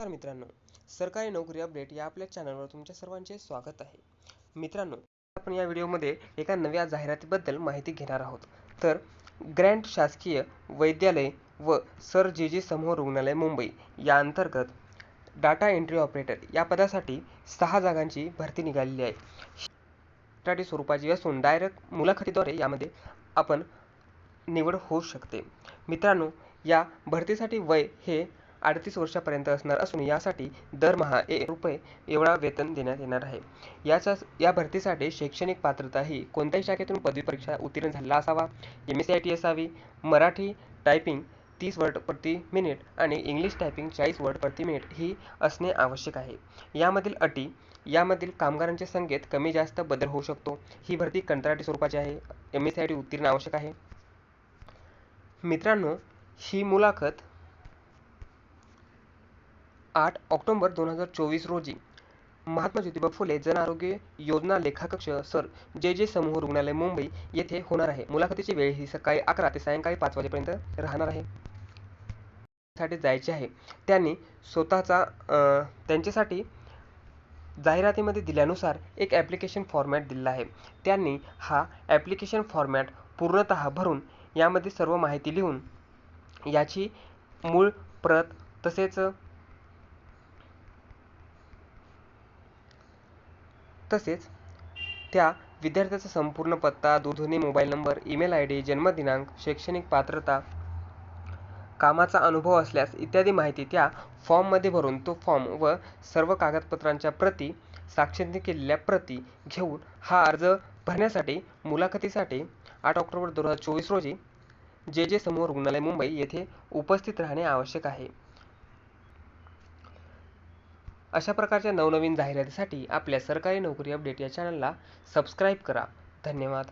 नमस्कार मित्रांनो सरकारी नोकरी अपडेट या आपल्या चॅनलवर तुमच्या सर्वांचे स्वागत आहे. मित्रांनो आपण या व्हिडिओमध्ये एका नव्या जाहिरातीबद्दल माहिती घेणार आहोत. तर ग्रँट शासकीय वैद्यालय व सर जे जे समूह रुग्णालय मुंबई या अंतर्गत डाटा एंट्री ऑपरेटर या पदासाठी सहा जागांची भरती निघालेली आहे. टाटी स्वरूपाची असून डायरेक्ट मुलाखतीद्वारे यामध्ये आपण निवड होऊ शकते. मित्रांनो या भरतीसाठी वय हे अडतीस वर्षापर्यंत असणार असून यासाठी दरमहा एक रुपये एवढा वेतन देण्यात येणार आहे. याचा या भरतीसाठी शैक्षणिक पात्रता ही कोणत्याही शाखेतून पदवी परीक्षा उत्तीर्ण झालेला असावा M S C I T असावी मराठी टायपिंग तीस वर्ड प्रति मिनिट आणि इंग्लिश टायपिंग चाळीस वर्ड प्रति मिनिट ही असणे आवश्यक आहे. यामधील अटी यामधील कामगारांच्या संख्येत कमी जास्त बदल होऊ शकतो. ही भरती कंत्राटी स्वरूपाची आहे. M S C I T उत्तीर्ण आवश्यक आहे. मित्रांनो ही मुलाखत आठ ऑक्टोंबर दोन हजार चोवीस रोजी महात्मा ज्योतिबा फुले जन आरोग्य योजना लेखाकक्ष सर. जे. जे. समूह रुग्णालय मुंबई येथे होणार आहे. मुलाखतीची वेळ ही सकाळी अकरा ते सायंकाळी पाच वाजेपर्यंत राहणार आहे. साठी जायचे आहे. त्यांनी स्वतःचा त्यांच्यासाठी जाहिरातीमध्ये दिल्यानुसार एक ॲप्लिकेशन फॉर्मॅट दिलेला आहे. त्यांनी हा ॲप्लिकेशन फॉर्मॅट पूर्णतः भरून यामध्ये सर्व माहिती लिहून याची मूळ प्रत तसेच तसेच त्या विद्यार्थ्याचा संपूर्ण पत्ता दूरध्वनी mobile number email I D जन्मदिनांक शैक्षणिक पात्रता कामाचा अनुभव असल्यास इत्यादी माहिती त्या फॉर्ममध्ये भरून तो फॉर्म व सर्व कागदपत्रांच्या प्रती साक्षरणी केलेल्या प्रती घेऊन हा अर्ज भरण्यासाठी मुलाखतीसाठी आठ ऑक्टोबर दोन हजार चोवीस रोजी जे जे समूह रुग्णालय मुंबई येथे उपस्थित राहणे आवश्यक आहे. अशा प्रकारच्या नवनवीन जाहिरातीसाठी आपल्या सरकारी नोकरी अपडेट या चॅनलला सबस्क्राईब करा. धन्यवाद.